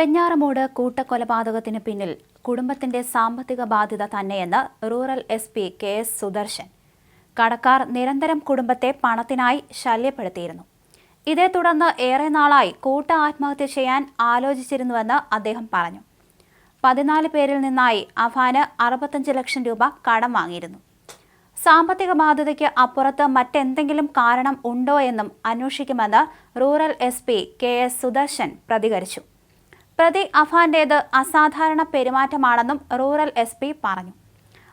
വെഞ്ഞാറമൂട് കൂട്ടക്കൊലപാതകത്തിന് പിന്നിൽ കുടുംബത്തിന്റെ സാമ്പത്തിക ബാധ്യത തന്നെയെന്ന് rural S P K S Sudarshan. കടക്കാർ നിരന്തരം കുടുംബത്തെ പണത്തിനായി ശല്യപ്പെടുത്തിയിരുന്നു. ഇതേ തുടർന്ന് ഏറെ നാളായി കൂട്ട ആത്മഹത്യ ചെയ്യാൻ ആലോചിച്ചിരുന്നുവെന്ന് അദ്ദേഹം പറഞ്ഞു. പതിനാല് പേരിൽ നിന്നായി അഫാന് അറുപത്തഞ്ച് ലക്ഷം രൂപ കടം വാങ്ങിയിരുന്നു. സാമ്പത്തിക ബാധ്യതയ്ക്ക് അപ്പുറത്ത് മറ്റെന്തെങ്കിലും കാരണം ഉണ്ടോ എന്നും അന്വേഷിക്കുമെന്ന് rural S P K S Sudarshan പ്രതികരിച്ചു. പ്രതി അഫാന്റേത് അസാധാരണ പെരുമാറ്റമാണെന്നും റൂറൽ എസ് പി പറഞ്ഞു.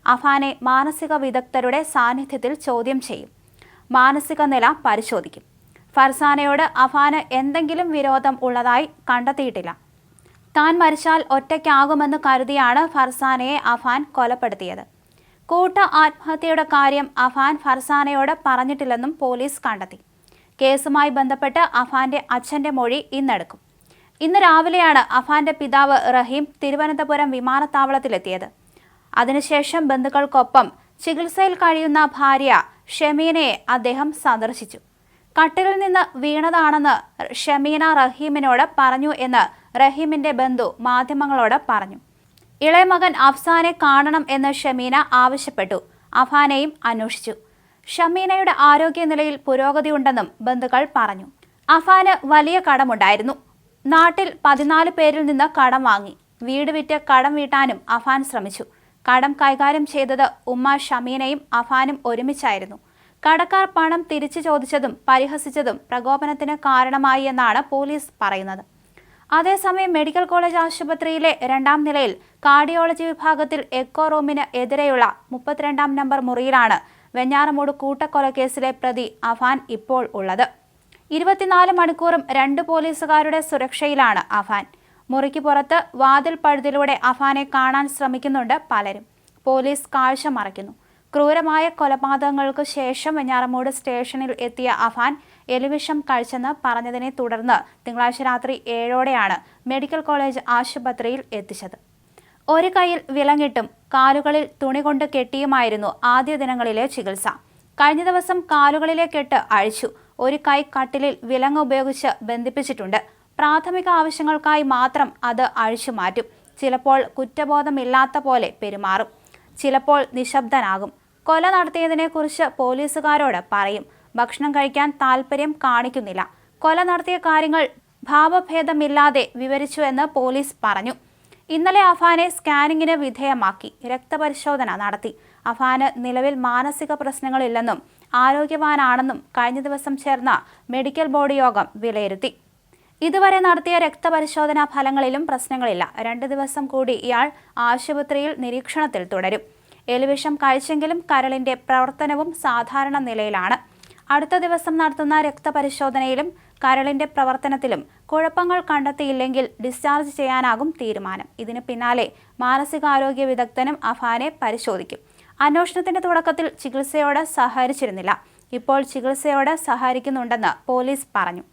അഫാനെ മാനസിക വിദഗ്ധരുടെ സാന്നിധ്യത്തിൽ ചോദ്യം ചെയ്യും. മാനസിക നില പരിശോധിക്കും. ഫർസാനയോട് അഫാന് എന്തെങ്കിലും വിരോധം ഉള്ളതായി കണ്ടെത്തിയിട്ടില്ല. താൻ മരിച്ചാൽ ഒറ്റയ്ക്കാകുമെന്ന് കരുതിയാണ് ഫർസാനയെ അഫാൻ കൊലപ്പെടുത്തിയത്. കൂട്ട ആത്മഹത്യയുടെ കാര്യം അഫാൻ ഫർസാനയോട് പറഞ്ഞിട്ടില്ലെന്നും പോലീസ് കണ്ടെത്തി. കേസുമായി ബന്ധപ്പെട്ട് അഫാന്റെ അച്ഛന്റെ മൊഴി ഇന്നെടുക്കും. ഇന്ന് രാവിലെയാണ് അഫാന്റെ പിതാവ് റഹീം തിരുവനന്തപുരം വിമാനത്താവളത്തിലെത്തിയത്. അതിനുശേഷം ബന്ധുക്കൾക്കൊപ്പം ചികിത്സയിൽ കഴിയുന്ന ഭാര്യ ഷമീനയെ അദ്ദേഹം സന്ദർശിച്ചു. കട്ടിലിൽ നിന്ന് വീണതാണെന്ന് ഷമീന റഹീമിനോട് പറഞ്ഞു എന്ന് റഹീമിന്റെ ബന്ധു മാധ്യമങ്ങളോട് പറഞ്ഞു. ഇളയമകൻ അഫ്സാനെ കാണണം എന്ന് ഷമീന ആവശ്യപ്പെട്ടു. അഫാനെയും അന്വേഷിച്ചു. ഷമീനയുടെ ആരോഗ്യനിലയിൽ പുരോഗതിയുണ്ടെന്നും ബന്ധുക്കൾ പറഞ്ഞു. അഫാന് വലിയ കടമുണ്ടായിരുന്നു. നാട്ടിൽ പതിനാല് പേരിൽ നിന്ന് കടം വാങ്ങി. വീട് വിറ്റ് കടം വീട്ടാനും അഫാൻ ശ്രമിച്ചു. കടം കൈകാര്യം ചെയ്തത് ഉമ്മ ഷമീനയും അഫാനും ഒരുമിച്ചായിരുന്നു. കടക്കാർ പണം തിരിച്ചു ചോദിച്ചതും പരിഹസിച്ചതും പ്രകോപനത്തിന് കാരണമായി എന്നാണ് പോലീസ് പറയുന്നത്. അതേസമയം മെഡിക്കൽ കോളേജ് ആശുപത്രിയിലെ രണ്ടാം നിലയിൽ കാർഡിയോളജി വിഭാഗത്തിൽ എക്കോ റൂമിന് എതിരെയുള്ള മുപ്പത്തിരണ്ടാം നമ്പർ മുറിയിലാണ് വെഞ്ഞാറമൂട് കൂട്ടക്കൊലക്കേസിലെ പ്രതി അഫാൻ ഇപ്പോൾ ഉള്ളത്. ഇരുപത്തിനാല് മണിക്കൂറും രണ്ട് പോലീസുകാരുടെ സുരക്ഷയിലാണ് അഫാൻ. മുറിക്ക് പുറത്ത് വാതിൽ പഴുതിലൂടെ അഫാനെ കാണാൻ ശ്രമിക്കുന്നുണ്ട് പലരും. പോലീസ് കാഴ്ച മറയ്ക്കുന്നു. ക്രൂരമായ കൊലപാതകങ്ങൾക്ക് ശേഷം വെഞ്ഞാറമൂട് സ്റ്റേഷനിൽ എത്തിയ അഫാൻ എലിവിഷം കഴിച്ചെന്ന് പറഞ്ഞതിനെ തുടർന്ന് തിങ്കളാഴ്ച രാത്രി ഏഴോടെയാണ് മെഡിക്കൽ കോളേജ് ആശുപത്രിയിൽ എത്തിച്ചത്. ഒരു കൈയിൽ വിലങ്ങിട്ടും കാലുകളിൽ തുണി കൊണ്ട് കെട്ടിയുമായിരുന്നു ആദ്യ ദിനങ്ങളിലെ ചികിത്സ. കഴിഞ്ഞ ദിവസം കാലുകളിലെ കെട്ട് അഴിച്ചു. ഒരു കൈ കട്ടിലിൽ വിലങ്ങ് ഉപയോഗിച്ച് ബന്ധിപ്പിച്ചിട്ടുണ്ട്. പ്രാഥമിക ആവശ്യങ്ങൾക്കായി മാത്രം അത് അഴിച്ചു മാറ്റും. ചിലപ്പോൾ കുറ്റബോധമില്ലാത്ത പോലെ പെരുമാറും. ചിലപ്പോൾ നിശബ്ദനാകും. കൊല നടത്തിയതിനെക്കുറിച്ച് പോലീസുകാരോട് പറയും. ഭക്ഷണം കഴിക്കാൻ താല്പര്യം കാണിക്കുന്നില്ല. കൊല നടത്തിയ കാര്യങ്ങൾ ഭാവഭേദമില്ലാതെ വിവരിച്ചുവെന്ന് പോലീസ് പറഞ്ഞു. ഇന്നലെ അഫാനെ സ്കാനിങ്ങിന് വിധേയമാക്കി. രക്തപരിശോധന നടത്തി. അഫാന് നിലവിൽ മാനസിക പ്രശ്നങ്ങളില്ലെന്നും ആരോഗ്യവാനാണെന്നും കഴിഞ്ഞ ദിവസം ചേർന്ന മെഡിക്കൽ ബോർഡ് യോഗം വിലയിരുത്തി. ഇതുവരെ നടത്തിയ രക്തപരിശോധനാ ഫലങ്ങളിലും പ്രശ്നങ്ങളില്ല. രണ്ട് ദിവസം കൂടി ഇയാൾ ആശുപത്രിയിൽ നിരീക്ഷണത്തിൽ തുടരും. എലിവിഷം കഴിച്ചെങ്കിലും കരളിന്റെ പ്രവർത്തനവും സാധാരണ നിലയിലാണ്. അടുത്ത ദിവസം നടത്തുന്ന രക്തപരിശോധനയിലും കരളിന്റെ പ്രവർത്തനത്തിലും കുഴപ്പങ്ങൾ കണ്ടെത്തിയില്ലെങ്കിൽ ഡിസ്ചാർജ് ചെയ്യാനാകും തീരുമാനം. ഇതിന് പിന്നാലെ മാനസികാരോഗ്യ വിദഗ്ധനും അഫാനെ പരിശോധിക്കും. അന്വേഷണത്തിന്റെ തുടക്കത്തിൽ ചികിത്സയോട് സഹകരിച്ചിരുന്നില്ല. ഇപ്പോൾ ചികിത്സയോട് സഹകരിക്കുന്നുണ്ടെന്ന് പോലീസ് പറഞ്ഞു.